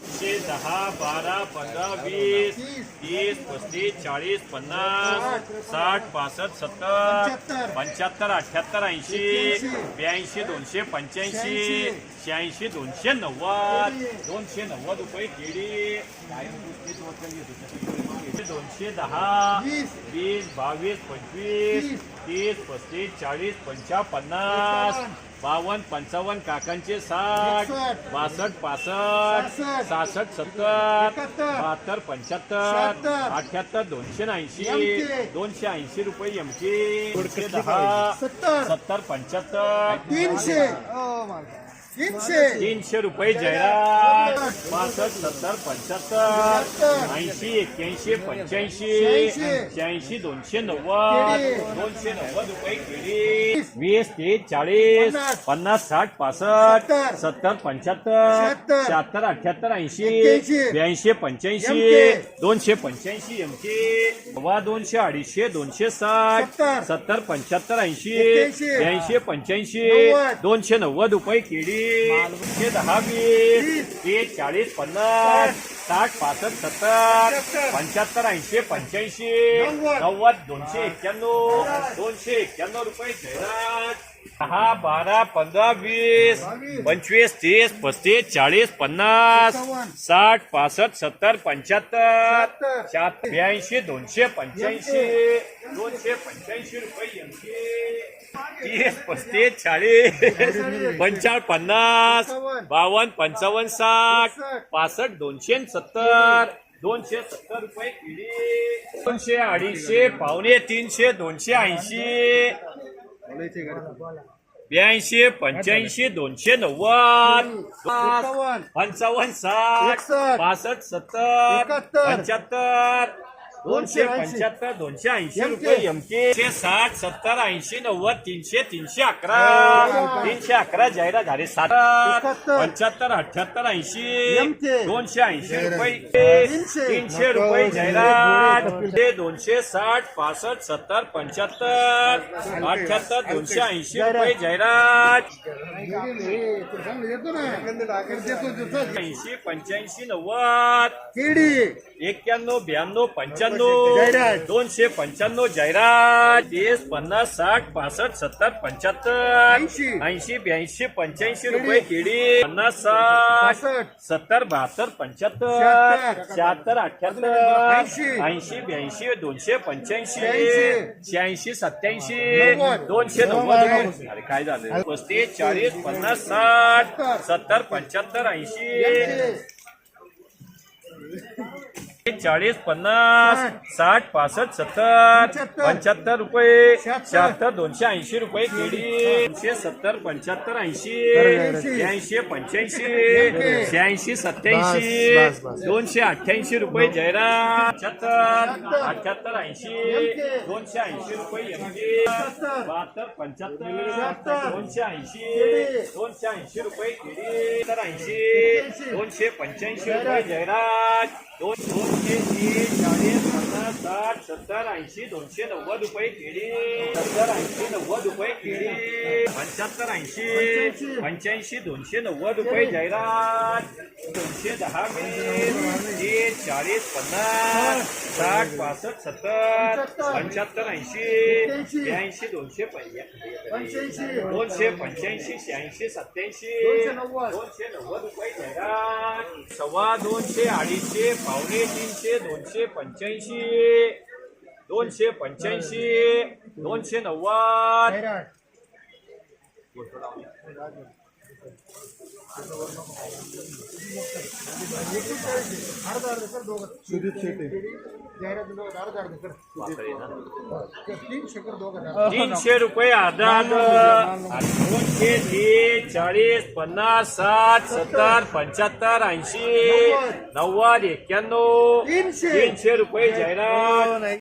एकशे दहा बारा पंधरा वीस तीस पस्तीस चाळीस पन्नास साठ पासष्ट सत्तर पंच्याहत्तर अठ्याहत्तर ऐंशी ब्याऐंशी दोनशे पंच्याऐंशी शहाऐंशी दोनशे नव्वद दोनशे नव्वद रुपये केळी. दोनशे दहा वीस. बावीस पंचवीस तीस. पस्तीस चाळीस पंचा पन्नास बावन्न पंचावन्न काकांचे साठ बासष्ट पासष्ट सहासष्ट सत्तर बहात्तर पंच्याहत्तर अठ्याहत्तर दोनशे ऐंशी दोनशे ऐंशी रुपये एमके दहा सत्तर. सत्तर पंच्याहत्तर. तीनशे. तीनशे. तीनशे रुपये जाहिरात पासष्ट सत्तर पंच्याहत्तर. ऐंशी एक्क्याऐंशी पंच्याऐंशी. शहाऐंशी. दोनशे नव्वद. दोनशे नव्वद रुपये केळी वीस तीस चाळीस. पन्नास. साठ पासष्ट. सत्तर. पंच्याहत्तर. शहात्तर. अठ्याहत्तर ऐंशी. ब्याऐंशी पंच्याऐंशी. दोनशे पंच्याऐंशी एमके सव्वा दोनशे अडीचशे दोनशे साठ. सत्तर. पंच्याहत्तर ऐंशी. ब्याऐंशी पंच्याऐंशी. दोनशे नव्वद रुपये केळी दोनशे दहा वीस ते चाळीस पन्नास साठ पासष्ट सत्तर पंच्याहत्तर ऐंशी पंच्याऐंशी नव्वद. नव्वद दोनशे एक्क्याण्णव दोनशे एक्क्याण्णव रुपये जाहिरात दहा बारा पंधरा वीस पंचवीस तीस पस्तीस चाळीस पन्नास. साठ पासष्ट सत्तर पंच्याहत्तर. शहात्तर ब्याऐंशी दोनशे पंच्याऐंशी दोनशे पंच्याऐंशी रुपये तीस पस्तीस चाळीस पंचावन्न. पन्नास बावन्न पंचावन्न साठ पासष्ट दोनशे सत्तर दोनशे सत्तर रुपये किडी. दोनशे अडीचशे पावणे तीनशे दोनशे ऐंशी ब्याऐंशी पंच्याऐंशी दोनशे नव्वद पंचावन्न साठ. पासष्ट सत्तर. पंच्याहत्तर दोनशे. पंच्याहत्तर दोनशे ऐंशी. रुपये एमके साठ सत्तर ऐंशी नव्वद तीनशे तीनशे अकरा. हा. तीनशे अकरा जाहिरात झाले. सात. पंच्याहत्तर अठ्याहत्तर ऐंशी. दोनशे ऐंशी रुपये. तीनशे. रुपये जाहिरात. ते दोनशे साठ पासष्ट सत्तर पंच्याहत्तर. अठ्याहत्तर दोनशे ऐंशी रुपये जाहिरात. ऐंशी पंच्याऐंशी नव्वद. केडी. एक्क्याण्णव ब्याण्णव पंच्याण्णव. दोनशे पंच्याण्णव जाहिरात तीस पन्नास साठ पासष्ट सत्तर पंच्याहत्तर. ऐंशी. ऐंशी ब्याऐंशी पंच्याऐंशी रुपये केळी पन्नास साठ सत्तर बहात्तर पंच्याहत्तर. शहात्तर. अठ्याहत्तर. ऐंशी. ऐंशी ब्याऐंशी दोनशे पंच्याऐंशी. शहाऐंशी. सत्याऐंशी. दोनशे नव्वद. अरे काय झालं? पस्तीस चाळीस पन्नास साठ सत्तर. पंच्याहत्तर ऐंशी. चाळीस पन्नास साठ. पासष्ट सत्तर. पंच्याहत्तर. रुपये. शहात्तर. दोनशे ऐंशी रुपये केळी दोनशे सत्तर पंच्याहत्तर ऐंशी. ऐंशी. शहाऐंशी पंच्याऐंशी. शहाऐंशी सत्याऐंशी. दोनशे अठ्ठ्याऐंशी रुपये जाहिरात पंच्याहत्तर अठ्याहत्तर ऐंशी. दोनशे ऐंशी रुपये बहात्तर पंच्याहत्तर. दोनशे ऐंशी. दोनशे ऐंशी रुपये केळी तर ऐंशी. दोनशे पंच्याऐंशी रुपये जाहिरात दोन दोनशे तीस चाळीस पन्नास साठ सत्तर ऐंशी दोनशे नव्वद रुपये केळी. सत्तर ऐंशी नव्वद रुपये केळी. पंच्याहत्तर ऐंशी पंच्याऐंशी दोनशे नव्वद रुपये जाहिरात. दोनशे दहा वीस तीस चाळीस पन्नास. साठ पासष्ट सत्तर पंच्याहत्तर ऐंशी ब्याऐंशी दोनशे दोनशे पंच्याऐंशी शहाऐंशी सत्याऐंशी दोनशे नव्वद. दोनशे नव्वद रुपये जाहिरात सव्वा दोनशे अडीचशे पावणे तीनशे दोनशे पंच्याऐंशी. दोनशे पंच्याऐंशी दोनशे नव्वद. सुजित शेटे. तीनशे रुपये आधार. दोनशे तीस चाळीस पन्नास साठ सत्तर पंच्याहत्तर ऐंशी नव्वद एक्क्याण्णव. तीनशे. तीनशे रुपये जाहिरात.